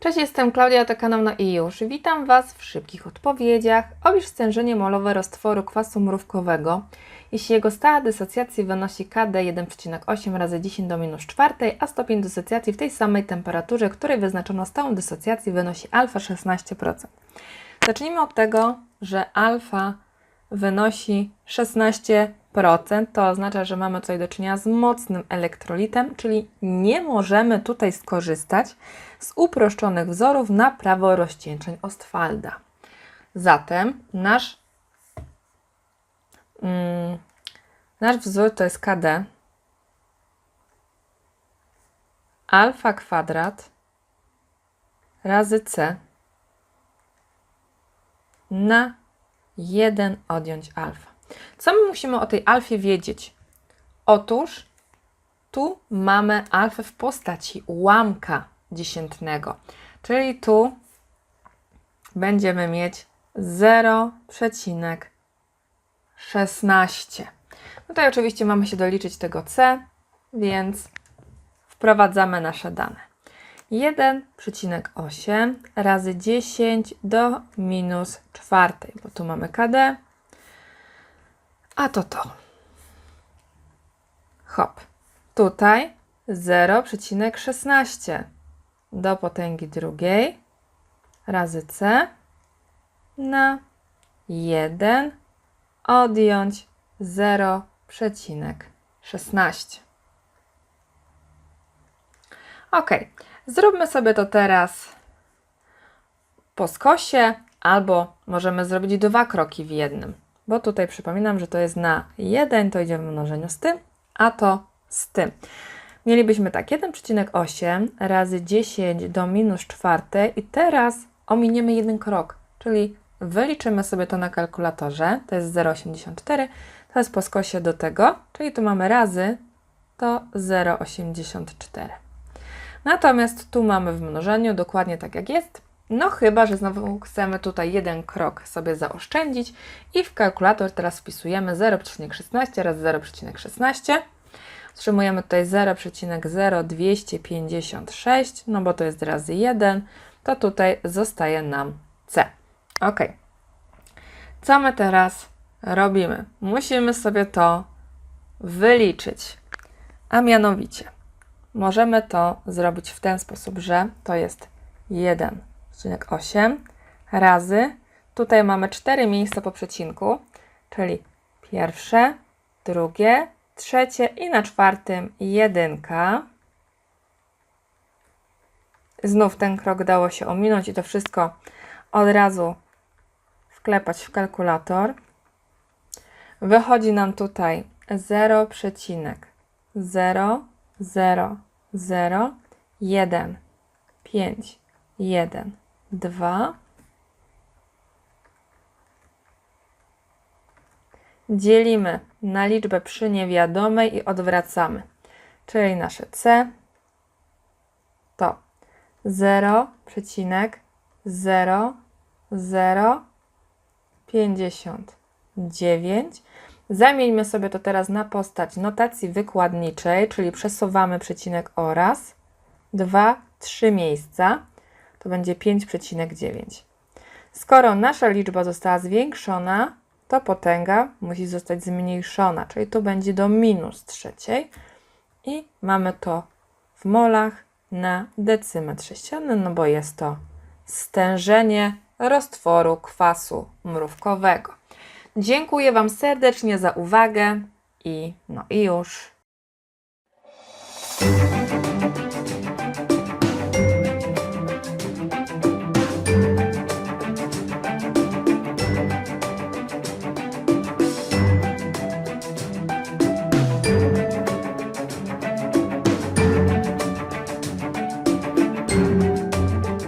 Cześć, jestem Klaudia, to kanał na i już. Witam Was w szybkich odpowiedziach. Obliż stężenie molowe roztworu kwasu mrówkowego, jeśli jego stała dysocjacji wynosi KD 1,8 razy 10 do minus 4, a stopień dysocjacji w tej samej temperaturze, której wyznaczono stałą dysocjację, wynosi alfa 16%. Zacznijmy od tego, że alfa wynosi 16%. To oznacza, że mamy tutaj do czynienia z mocnym elektrolitem, czyli nie możemy tutaj skorzystać z uproszczonych wzorów na prawo rozcieńczeń Ostwalda. Zatem nasz, mm, nasz wzór to jest KD alfa kwadrat razy C na 1 odjąć alfa. Co my musimy o tej alfie wiedzieć? Otóż tu mamy alfę w postaci ułamka dziesiętnego, czyli tu będziemy mieć 0,16. Tutaj oczywiście mamy się doliczyć tego c, więc wprowadzamy nasze dane. 1,8 razy 10 do minus czwartej, bo tu mamy KD, a to to. Hop. Tutaj 0,16 do potęgi drugiej razy c na 1 odjąć 0,16. Ok, zróbmy sobie to teraz po skosie, albo możemy zrobić dwa kroki w jednym, bo tutaj przypominam, że to jest na 1, to idzie w mnożeniu z tym, a to z tym. Mielibyśmy tak 1,8 razy 10 do minus czwartej i teraz ominiemy jeden krok, czyli wyliczymy sobie to na kalkulatorze, to jest 0,84, to jest po skosie do tego, czyli tu mamy razy, to 0,84. Natomiast tu mamy w mnożeniu dokładnie tak jak jest, no chyba, że znowu chcemy tutaj jeden krok sobie zaoszczędzić i w kalkulator teraz wpisujemy 0,16 razy 0,16. Otrzymujemy tutaj 0,0256, no bo to jest razy 1, to tutaj zostaje nam C. Ok. Co my teraz robimy? Musimy sobie to wyliczyć. A mianowicie, możemy to zrobić w ten sposób, że to jest 1,8 razy, tutaj mamy 4 miejsca po przecinku, czyli pierwsze, drugie, trzecie i na czwartym jedynka. Znów ten krok dało się ominąć i to wszystko od razu wklepać w kalkulator. Wychodzi nam tutaj 0,00001, 5, 1, 2. Dzielimy na liczbę przy niewiadomej i odwracamy. Czyli nasze C to 0,0059. Zamieńmy sobie to teraz na postać notacji wykładniczej, czyli przesuwamy przecinek oraz 2, 3 miejsca, będzie 5,9. Skoro nasza liczba została zwiększona, to potęga musi zostać zmniejszona, czyli tu będzie do minus trzeciej i mamy to w molach na decymetr sześcienny, no bo jest to stężenie roztworu kwasu mrówkowego. Dziękuję Wam serdecznie za uwagę i no i już.